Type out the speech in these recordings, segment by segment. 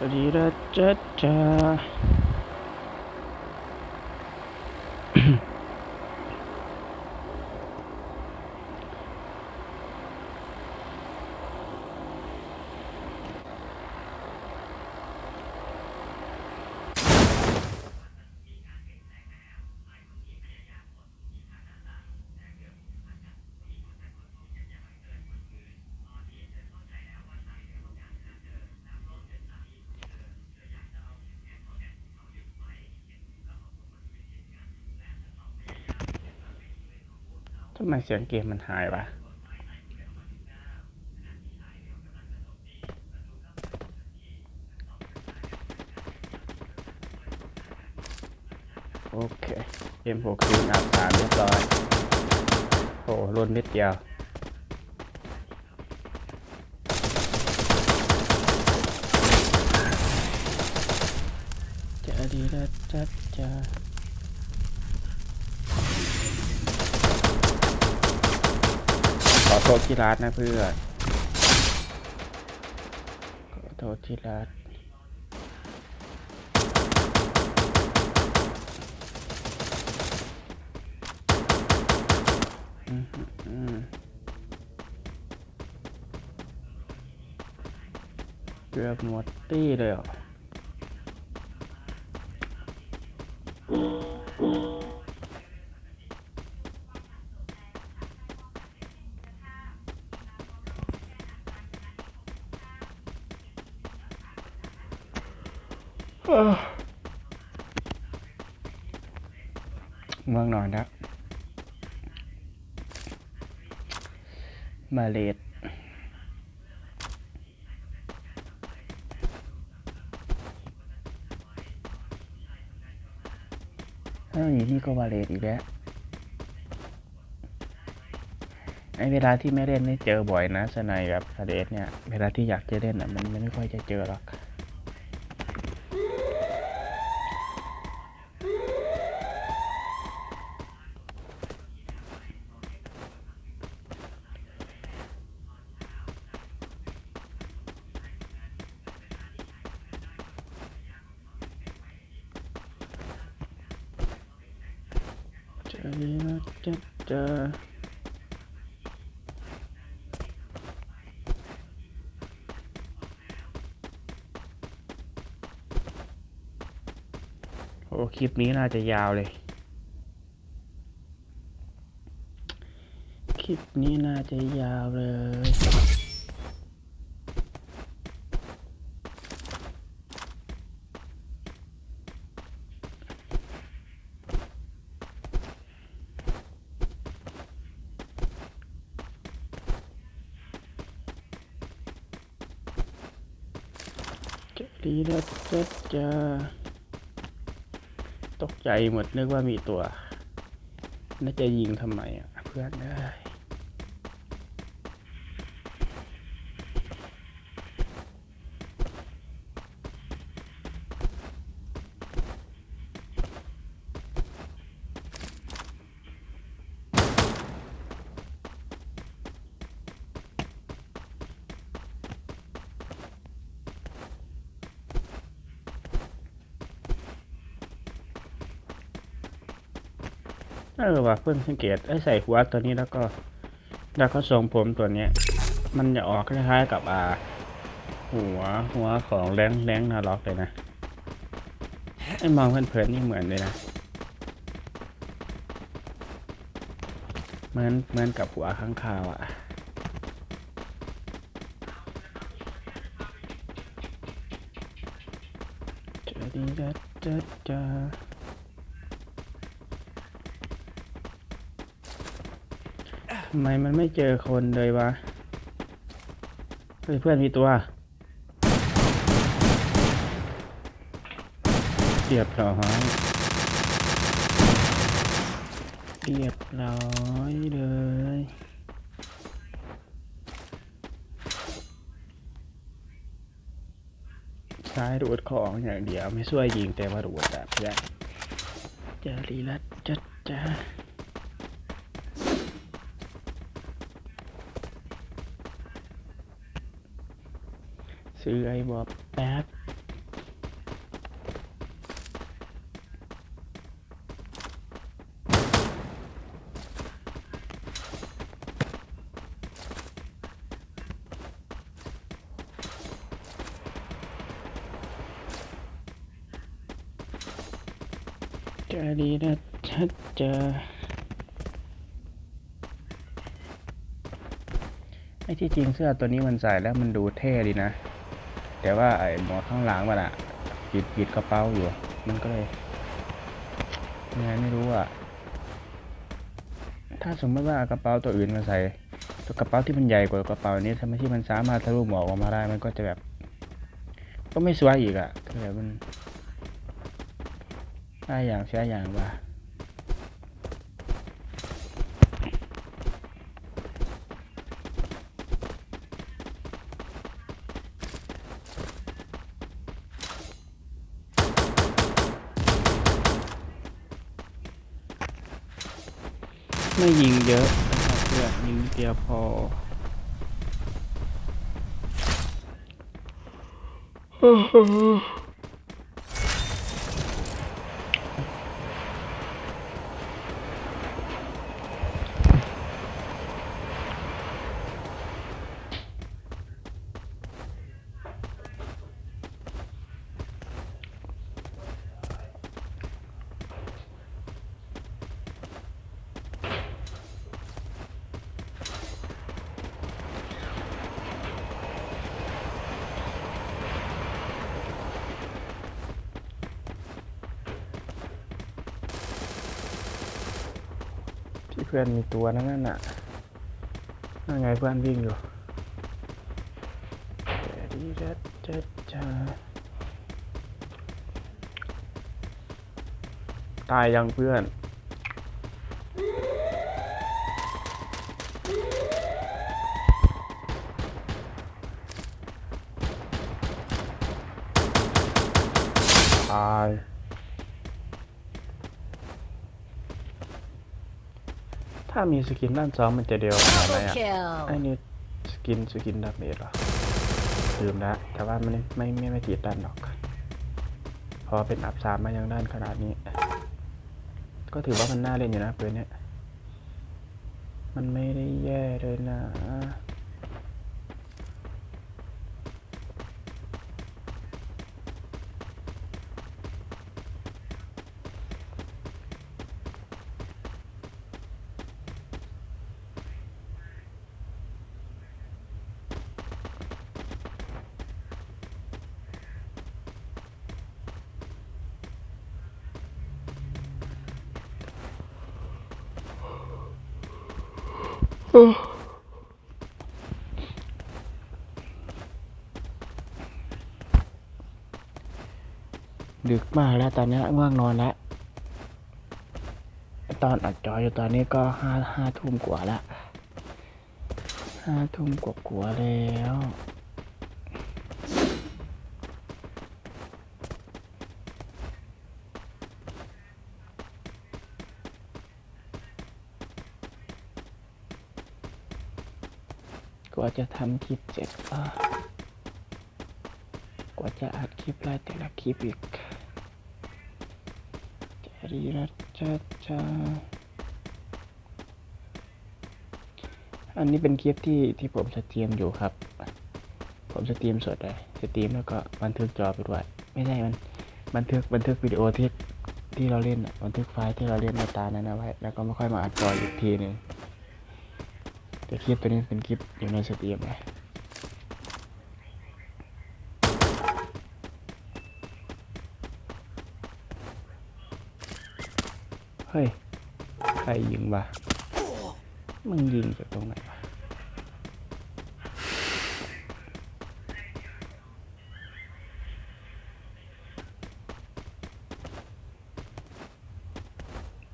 ดี ทำไมเสียงเกมมันหายวะโอเค M6 คืนอัพฐานเรียบร้อยโอ้ล้นนิดเดียวจะดีละจัดจ้า ขอโทษที่รัดนะเพื่อนขอโทษที่รัดเกือบหมดตี้เลยเหรอมืองหน่อยนะ มาเลดอ้าวอย่นี่ก็มาเลดอีกแล้ว ไอเวลาที่ไม่เล่นนี่เจอบ่อยนะสนายแบบมาเลดเนี่ย เวลาที่อยากจะเล่นอะมันไม่ค่อยจะเจอหรอก เจอแล้วจะโอ้คลิปนี้น่าจะยาวเลย คลิปนี้น่าจะยาวเลย จะดีนะจะจะตกใจหมดนึกว่ามีตัว น่าจะยิงทำไมอะ เพื่อนเอ้ย เออว่ะเพิ่งสังเกตไอ้ใส่หัวตัวนี้แล้วก็ แล้วก็ทรงผมตัวเนี้ย มันจะออกคล้ายๆกับอ่า หัวหัวของแรงแรงนาล็อกเลยนะไอ้มองเพลินๆนี่เหมือนเลยนะเหมือนเหมือนกับหัวข้างคาวอะจะดีจะจะจะทำไมมันไม่เจอคนเลยวะ เฮ้ยเพื่อนมีตัว เรียบร้อยเรียบร้อยเลยซ้ายรูดของอย่างเดียวไม่ช่วยยิงแต่ว่ารูดแบบเพื่อนจะรีลัดจัดจ้า ซื้อไอ้บอบแป๊บจะดีนะถ้าจะไอ้ที่จริงเสื้อตัวนี้มันใส่แล้วมันดูเท่ดีนะ แต่ว่าไอ้หมวกข้างหลังมันอะปิดปิดกระเป๋าอยู่ มันก็เลยยังไงไม่รู้อะถ้าสมมติว่ากระเป๋าตัวอื่นมาใส่ตัวกระเป๋าที่มันใหญ่กว่ากระเป๋านี้ทำไมที่มันสามารถทะลุหมวกออกมาได้มันก็จะแบบ ก็ไม่สวยอีกอะคือแบบมันได้อย่างเสียอย่างว่า ไม่ยิงเยอะนะครับเพื่อนยิงเดียวพอ ที่เพื่อนมีตัวนั่นน่ะนั่นไงเพื่อนวิ่งอยู่เดี๋ยวดีจะจะจะตายยังเพื่อนตาย ถ้ามีสกินด้านซ้อมมันจะเดียวขนาดไหน Double อะไอ้ kill. นี่สกินสกินดาเมจเหรอลืมแล้วแต่ว่ามันไม่ไม่ไม่ติดด้านหรอกพอเป็นอับสามมายังด้านขนาดนี้ ก็ถือว่ามันน่าเล่นอยู่นะปืนเนี้ยมันไม่ได้แย่เลยนะ ดึกมากแล้วตอนนี้ง่วงนอนแล้ว ตอนอัดจออยู่ตอนนี้ก็ห้าห้าทุ่มกว่าแล้วห้าทุ่มกว่ากว่าแล้ว กว่าจะทำคลิปเสร็จก็กว่าจะอัดคลิปไล่แต่ละคลิปอีกจรีรัตจ้าจ้าอันนี้เป็นคลิปที่ที่ผมสตรีมอยู่ครับ ผมสตรีมสดเลยสตรีมแล้วก็บันทึกจอไปด้วยไม่ใช่มันบันทึกบันทึกวิดีโอที่ที่เราเล่นบันทึกไฟล์ที่เราเล่นในตานั้นเอาไว้แล้วก็ไม่ค่อยมาอัดจออีกทีหนึ่ง แต่คลิปตัวนี้เป็นคลิปอยู่ในสตรีมไงเฮ้ย ใครยิงวะมึงยิงจากตรงไหนวะ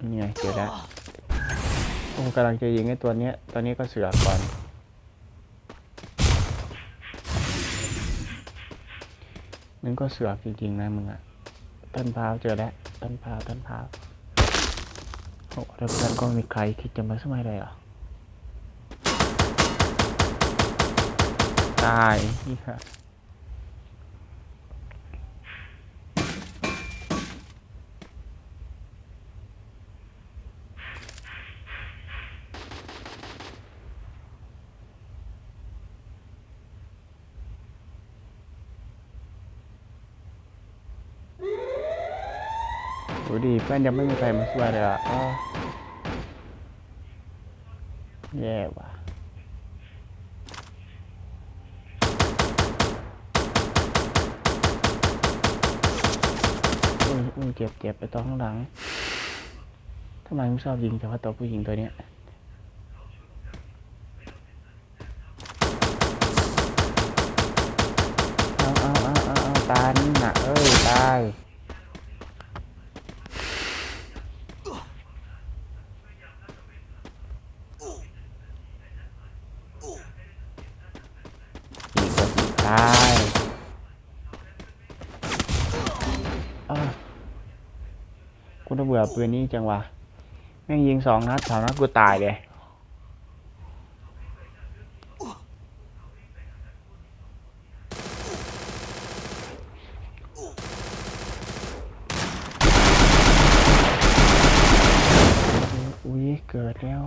นี่ไงเจอแล้ว โอ้กำลังจะยิงไอ้ตัวเนี้ยตอนนี้ก็เสือกก่อนมึงก็เสือกจริงๆนะมึงอะต้นพาวเจอแล้วต้นพาวต้นพาวโอ้แล้วเพื่อนก็มีใครคิดจะมาสมัยเลยเหรอตายนี่ค่ะ พื่อนยังไม่มีใครมาช่วยเลยอะอ้อแย่ว่ะอุ้ยอุ้ยเจ็บเจ็บไปตัวข้างหลังทำไมไม่ชอบยิงเฉพาะตัวผู้หญิงตัวเนี้ยเอาเอาเอาเอาเอาตายนี่น่ะเอ้ยตาย อีกตัวสุดท้ายอ้าวกูน่า เบื่อปืนนี้จังวะแม่งยิงสองนัดสามนัดกูตายเลยอุ๊ยเกิดแล้ว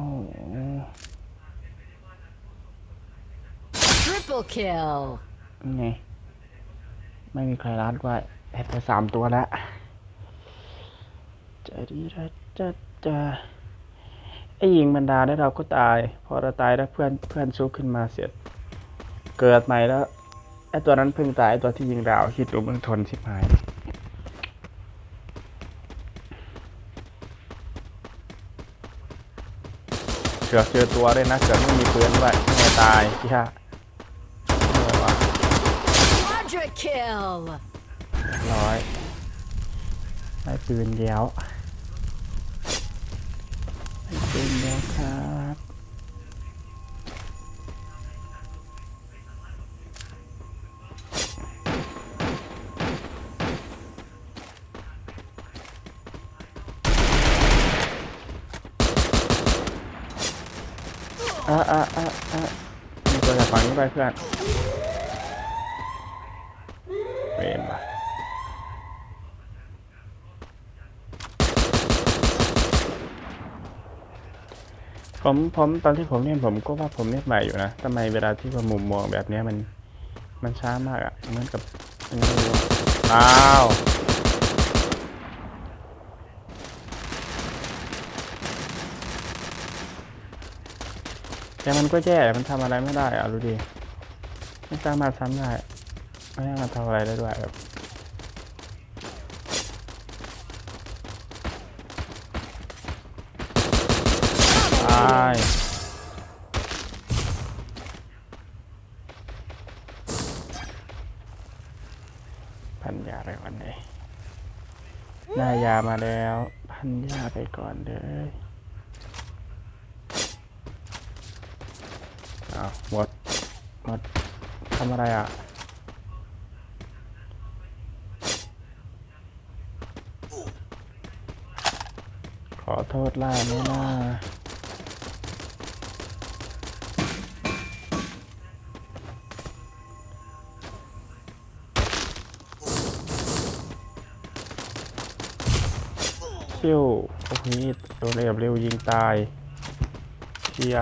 Triple kill. นี่ไงไม่มีใครรัดไว้แอดไปสามตัวแล้ว จะดีรัจะจะไอ้ยิงบรรดาได้เราก็ตาย พอเราตายแล้วเพื่อนเพื่อนชุกขึ้นมาเสร็จ เกิดใหม่แล้วไอ้ตัวนั้นเพิ่งตายไอ้ตัวที่ยิงดาวคิดดูมึงทนชิบหายเกือบเจอตัวเลยนะเกือบไม่มีปืนด้วยไม่ตายที่ฮะร้อยได้ปืนแล้ว อะอะอะอะมีตัวจากฝั่งนี้ไปเพื่อนเวรว่ะผมผมตอนที่ผมเล่นผมก็ว่าผมเล่นใหม่อยู่นะทำไมเวลาที่ว่ามุมมองแบบนี้มัน มันช้ามากอะ่ะเหมือนกับไม่รู้อ้าว แต่มันก็แย่มันทำอะไรไม่ได้อะรู้ดิไม่สามารถทำได้ไม่สามารถทำอะไรได้ด้วยแบบตายพันยาไปก่อนเลยได้ยามาแล้ว พันยาไปก่อนเลยอ้า วหมดหมดทำอะไรอะขอโทษล่าไม่น่าคิวโอ้โหโดนเอฟเร็วยิงตายเชี่ย